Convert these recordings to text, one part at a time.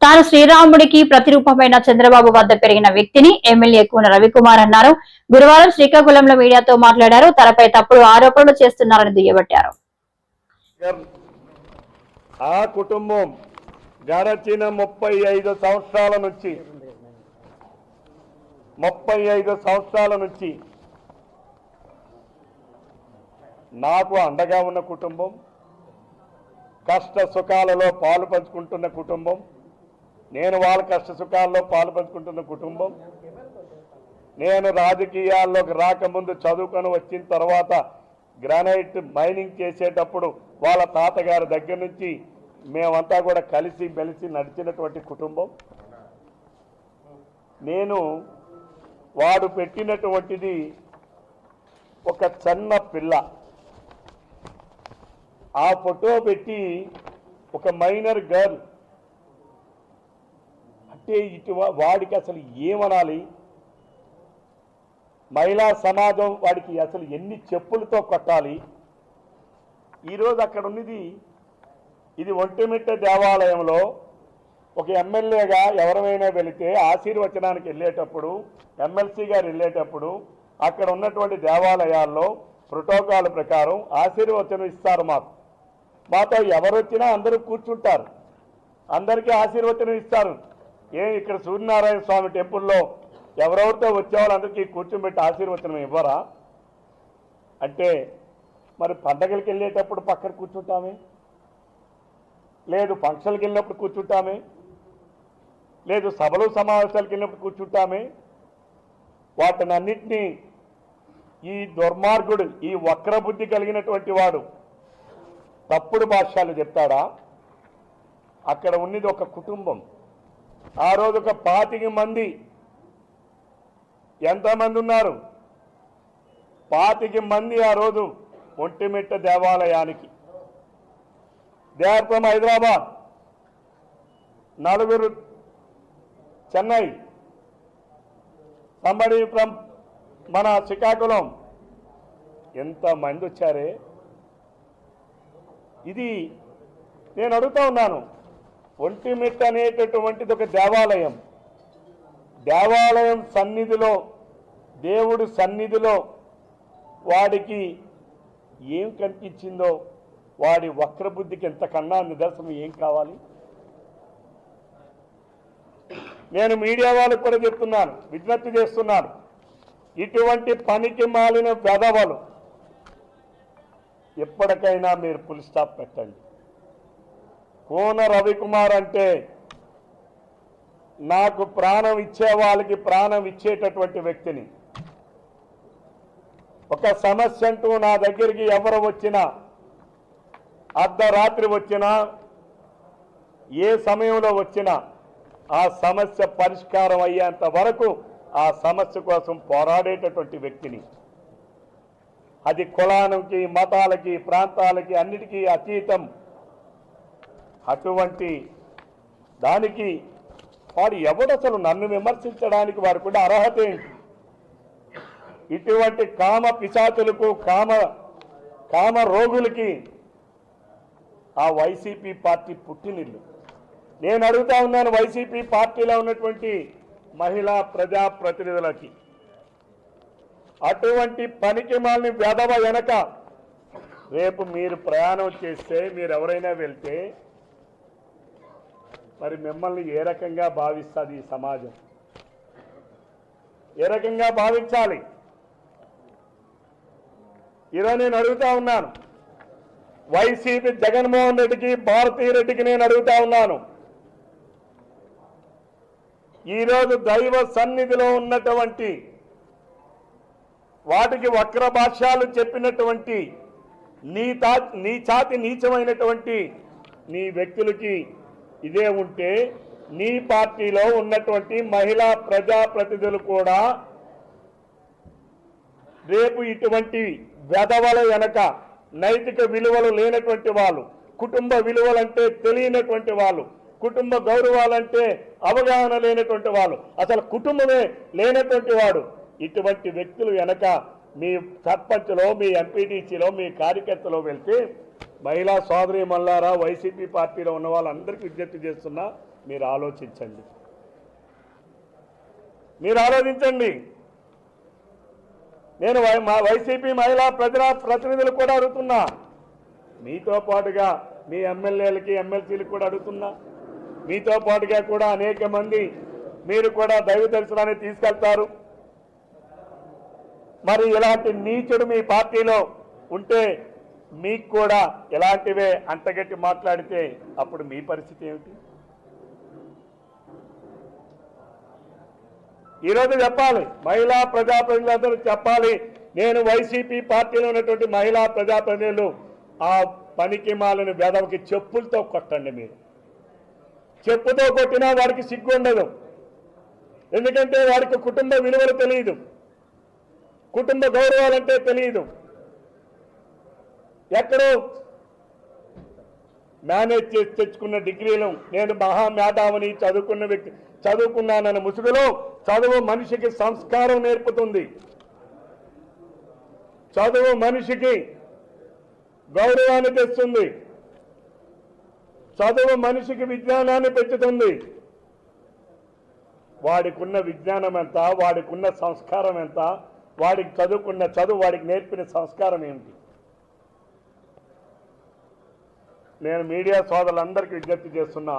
తాను శ్రీరాముడికి ప్రతిరూపమైన చంద్రబాబు వద్ద పెరిగిన వ్యక్తిని ఎమ్మెల్యే కూన రవికుమార్ అన్నారు. గురువారం శ్రీకాకుళంలో మీడియాతో మాట్లాడారు. తనపై తప్పుడు ఆరోపణలు చేస్తున్నారని దుయ్యబట్టారు. ఆ కుటుంబం గడచిన ముప్పై ఐదు సంవత్సరాల నుంచి ముప్పై ఐదు సంవత్సరాల నుంచి నాకు అండగా ఉన్న కుటుంబం కష్ట సుఖాలలో పాలు పంచుకుంటున్న కుటుంబం నేను వాళ్ళ కష్ట సుఖాల్లో పాలు పంచుకుంటున్న కుటుంబం. నేను రాజకీయాల్లోకి రాకముందు చదువుకొని వచ్చిన తర్వాత గ్రానైట్ మైనింగ్ చేసేటప్పుడు వాళ్ళ తాతగారి దగ్గర నుంచి మేమంతా కూడా కలిసి మెలిసి నడిచినటువంటి కుటుంబం. నేను వాడు పెట్టినటువంటిది ఒక చిన్న పిల్ల. ఆ ఫోటో పెట్టి ఒక మైనర్ గర్ల్ అంటే ఇటు వాడికి అసలు ఏమనాలి? మహిళా సమాజం వాడికి అసలు ఎన్ని చెప్పులతో కొట్టాలి? ఈరోజు అక్కడ ఉన్నది ఇది ఒంటిమిట్ట దేవాలయంలో ఒక ఎమ్మెల్యేగా ఎవరైనా వెళితే ఆశీర్వచనానికి వెళ్ళేటప్పుడు ఎమ్మెల్సీ గారు వెళ్ళేటప్పుడు అక్కడ ఉన్నటువంటి దేవాలయాల్లో ప్రోటోకాల్ ప్రకారం ఆశీర్వచనం ఇస్తారు మాకు. మాతో ఎవరు వచ్చినా అందరూ కూర్చుంటారు. అందరికీ ఆశీర్వచనం ఇస్తారు. ఏ ఇక్కడ సూర్యనారాయణ స్వామి టెంపుల్లో ఎవరెవరితో వచ్చేవాళ్ళందరికీ కూర్చోబెట్టి ఆశీర్వచనం ఇవ్వరా? అంటే మరి పండగలకి వెళ్ళేటప్పుడు పక్కన కూర్చుంటామే? లేదు ఫంక్షన్కి వెళ్ళినప్పుడు కూర్చుంటామే? లేదు సభలు సమావేశాలకు వెళ్ళినప్పుడు కూర్చుంటామే? వాటిని అన్నింటినీ ఈ దుర్మార్గుడు ఈ వక్రబుద్ధి కలిగినటువంటి వాడు తప్పుడు భాష్యాలు చెప్తాడా? అక్కడ ఉన్నది ఒక కుటుంబం. ఆ రోజు ఒక పాతిక మంది ఎంతమంది ఉన్నారు? పాతిక మంది ఆ రోజు ఒంటిమిట్ట దేవాలయానికి. They from Hyderabad. నలుగురు చెన్నై. సంబడి ఫ్రమ్ మన శ్రీకాకుళం. ఎంతమంది వచ్చారే? ఇది నేను అడుగుతా ఉన్నాను. ఒంటిమిట్ట అనేటటువంటిది ఒక దేవాలయం. దేవాలయం సన్నిధిలో దేవుడు సన్నిధిలో వాడికి ఏం కనిపించిందో వాడి వక్రబుద్ధికి ఎంతకన్నా నిదర్శనం ఏం కావాలి? నేను మీడియా వాళ్ళకు కూడా చెప్తున్నాను విజ్ఞప్తి చేస్తున్నాను. ఇటువంటి పనికి మాలిన వెధవలు ఎప్పటికైనా మీరు పులి స్టాప్ పెట్టండి. కోన రవికుమార్ అంటే నాకు ప్రాణం ఇచ్చే వాళ్ళకి ప్రాణం ఇచ్చేటటువంటి వ్యక్తిని. ఒక సమస్య అంటూ నా దగ్గరికి ఎవరు వచ్చినా అర్ధరాత్రి వచ్చినా ఏ సమయంలో వచ్చినా ఆ సమస్య పరిష్కారం అయ్యేంత వరకు ఆ సమస్య కోసం పోరాడేటటువంటి వ్యక్తిని. అది కులానికి మతాలకి ప్రాంతాలకి అన్నిటికీ అతీతం అటువంటి దానికి వాడు ఎవడు అసలు నన్ను విమర్శించడానికి వారికి కూడా అర్హత ఏంటి? ఇటువంటి కామ పిశాచులకు కామ కామ రోగులకి ఆ వైసీపీ పార్టీ పుట్టినిల్లు. నేను అడుగుతా ఉన్నాను వైసీపీ పార్టీలో ఉన్నటువంటి మహిళా ప్రజా ప్రతినిధులకి అటువంటి పనికి మాల్ని వెదవ వెనక రేపు మీరు ప్రయాణం చేస్తే మీరు ఎవరైనా వెళ్తే మరి మిమ్మల్ని ఏ రకంగా భావిస్తుంది ఈ సమాజం? ఏ రకంగా భావించాలి? ఈరోజు నేను అడుగుతా ఉన్నాను. వైసీపీ జగన్మోహన్ రెడ్డికి భారతీయ రెడ్డికి నేను అడుగుతా ఉన్నాను. ఈరోజు దైవ సన్నిధిలో ఉన్నటువంటి వాటికి వక్ర భాష్యాలు చెప్పినటువంటి నీ తా నీ చాతి నీచమైనటువంటి నీ వ్యక్తులకి ఇదే ఉంటే నీ పార్టీలో ఉన్నటువంటి మహిళా ప్రజాప్రతినిధులు కూడా రేపు ఇటువంటి వెధవల వెనక నైతిక విలువలు లేనటువంటి వాళ్ళు కుటుంబ విలువలంటే తెలియనటువంటి వాళ్ళు కుటుంబ గౌరవాలంటే అవగాహన లేనటువంటి వాళ్ళు అసలు కుటుంబమే లేనటువంటి వాడు ఇటువంటి వ్యక్తులు వెనక మీ సర్పంచ్లో మీ ఎంపీటీసీలో మీ కార్యకర్తలో వెళ్తే మహిళా సోదరి మల్లారా వైసీపీ పార్టీలో ఉన్న వాళ్ళందరికీ విజ్ఞప్తి చేస్తున్నా మీరు ఆలోచించండి. మీరు ఆలోచించండి. నేను వై- మా వైసీపీ మహిళా ప్రజా ప్రతినిధులు కూడా అడుగుతున్నా. మీతో పాటుగా మీ ఎమ్మెల్యేలకి ఎమ్మెల్సీలకు కూడా అడుగుతున్నా. మీతో పాటుగా కూడా అనేక మంది మీరు కూడా దైవ దర్శనాన్ని తీసుకెళ్తారు. మరి ఇలాంటి నీచుడు మీ పార్టీలో ఉంటే మీకు కూడా ఇలాంటివే అంటగట్టి మాట్లాడితే అప్పుడు మీ పరిస్థితి ఏమిటి? ఈరోజు చెప్పాలి మహిళా ప్రజాప్రతినిధులందరూ చెప్పాలి నేను వైసీపీ పార్టీలో ఉన్నటువంటి మహిళా ప్రజాప్రతినిధులు ఆ పనికి మాలని వెదవకి చెప్పులతో కొట్టండి మీరు. చెప్పుతో కొట్టినా వాడికి సిగ్గు ఉండదు. ఎందుకంటే వాడికి కుటుంబ విలువలు తెలియదు. కుటుంబ గౌరవాలంటే తెలియదు. ఎక్కడో మేనేజ్ చేసి తెచ్చుకున్న డిగ్రీలు నేను మహా మేధావిని చదువుకున్న వ్యక్తి చదువుకున్నానన్న ముసుగులో చదువు మనిషికి సంస్కారం నేర్పుతుంది. చదువు మనిషికి గౌరవాన్ని తెస్తుంది. చదువు మనిషికి విజ్ఞానాన్ని పెంచుతుంది. వాడికున్న విజ్ఞానం ఎంత? వాడికున్న సంస్కారం ఎంత? వాడికి చదువుకున్న చదువు వాడికి నేర్పిన సంస్కారం ఏమిటి? నేను మీడియా సోదరులందరికీ విజ్ఞప్తి చేస్తున్నా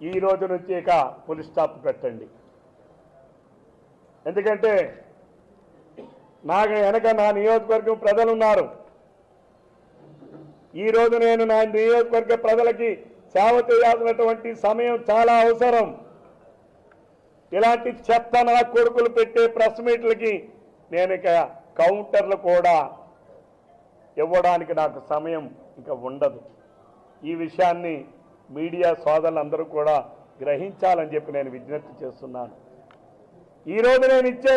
ఈ రోజు నుంచి ఇక పులి స్టాప్ పెట్టండి. ఎందుకంటే నాకు వెనక నా నియోజకవర్గం ప్రజలు ఉన్నారు ఈ రోజు నేను నా నియోజకవర్గ ప్రజలకి సేవ చేయాల్సినటువంటి సమయం చాలా అవసరం. ఇలాంటి చెత్త నా కొడుకులు పెట్టే ప్రెస్ మీట్లకి నేను ఇక కౌంటర్లు కూడా ఇవ్వడానికి నాకు సమయం ఇంకా ఉండదు. ఈ విషయాన్ని మీడియా సోదరులందరూ కూడా గ్రహించాలని చెప్పి నేను విజ్ఞప్తి చేస్తున్నాను. ఈరోజు నేను ఇచ్చే